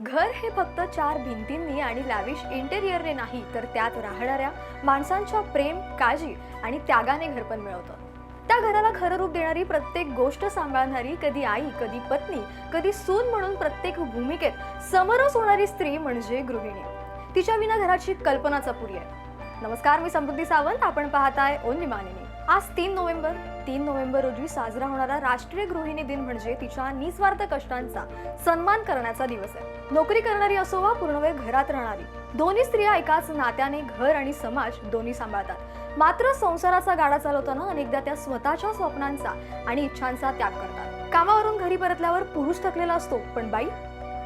घर हे फक्त चार भिंतींनी आणि लॅविश इंटेरियरने नाही तर त्यात राहणाऱ्या माणसांच्या प्रेम काळजी आणि त्यागाने घरपण मिळवतं. त्या घराला खरं रूप देणारी प्रत्येक गोष्ट सांभाळणारी कधी आई कधी पत्नी कधी सून म्हणून प्रत्येक भूमिकेत समरस होणारी स्त्री म्हणजे गृहिणी. तिच्या विना घराची कल्पनाच अपुरी आहे. नमस्कार मी समृद्धी सावंत. आपण पाहताय ओनली मानिनी. आज तीन नोव्हेंबर. तीन नोव्हेंबर रोजी साजरा होणारा राष्ट्रीय गृहिणी दिन म्हणजे तिच्या निस्वार्थ कष्टांचा सन्मान करण्याचा दिवस आहे. नोकरी करणारी असो वा पूर्णवेळ घरात राहणारी दोन्ही स्त्रिया एकाच नात्याने घर आणि समाज दोन्ही सांभाळतात. मात्र संसाराचा गाडा चालवताना अनेकदा त्या स्वतःच्या स्वप्नांचा आणि इच्छांचा त्याग करतात. कामावरून घरी परतल्यावर पुरुष थकलेला असतो पण बाई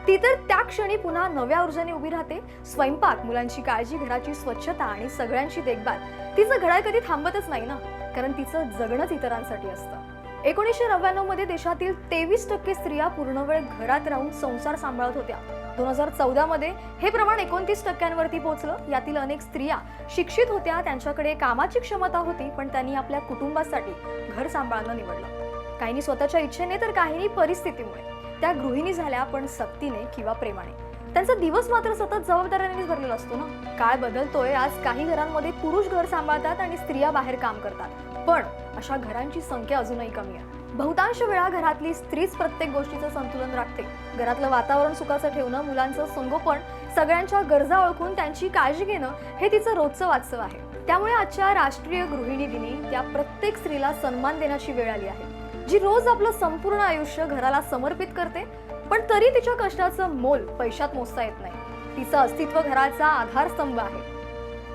ती तर त्या क्षणी पुन्हा नव्या ऊर्जेने उभी राहते. स्वयंपाक मुलांची काळजी घराची स्वच्छता आणि सगळ्यांची देखभाल तिचं घड्याळ कधी थांबतच नाही ना? कारण तिचं जगणंच इतरांसाठी असतं. एकोणीसशे नव्याण्णवमध्ये देशातील तेवीस टक्के स्त्रिया पूर्ण वेळ घरात राहून संसार सांभाळत होत्या. दोन हजार चौदा मध्ये हे प्रमाण एकोणतीस टक्क्यांवरती पोहोचलं. यातील अनेक स्त्रिया शिक्षित होत्या त्यांच्याकडे कामाची क्षमता होती पण त्यांनी आपल्या कुटुंबासाठी घर सांभाळणं निवडलं. काहींनी स्वतःच्या इच्छेने तर काहींनी परिस्थितीमुळे. त्या गृहिणी झाल्या पण सक्तीने किंवा प्रेमाने. त्यांचा दिवस मात्र सतत जबाबदाऱ्यांनीच भरलेला असतो ना? काळ बदलतोय आज काही घरांमध्ये पुरुष घर सांभाळतात आणि स्त्रिया बाहेर काम करतात. पण अशा घरांची संख्या अजूनही कमी आहे. बहुतांश वेळा घरातली स्त्रीच प्रत्येक गोष्टीचं संतुलन राखते. घरातलं वातावरण सुखाचं ठेवणं मुलांचं संगोपन सगळ्यांच्या गरजा ओळखून त्यांची काळजी घेणं हे तिचं रोजचं वास्तव आहे. त्यामुळे आजच्या राष्ट्रीय गृहिणी दिनी त्या प्रत्येक स्त्रीला सन्मान देण्याची वेळ आली आहे. जी रोज आपलं संपूर्ण आयुष्य घराला समर्पित करते पण तरी तिच्या कष्टाचं मोल पैशात मोजता येत नाही. तिचं अस्तित्व घराचा आधारस्तंभ आहे.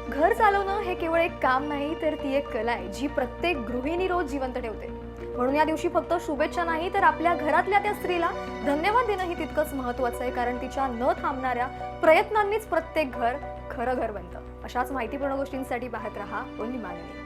घर चालवणं हे केवळ एक काम नाही तर ती एक कला आहे जी प्रत्येक गृहिणी रोज जिवंत ठेवते. म्हणून या दिवशी फक्त शुभेच्छा नाही तर आपल्या घरातल्या त्या स्त्रीला धन्यवाद देणं हे तितकंच महत्वाचं आहे कारण तिच्या न थांबणाऱ्या प्रयत्नांनीच प्रत्येक घर खरं घर बनतं. अशाच माहितीपूर्ण गोष्टींसाठी पाहत राहा ओनली मानिनी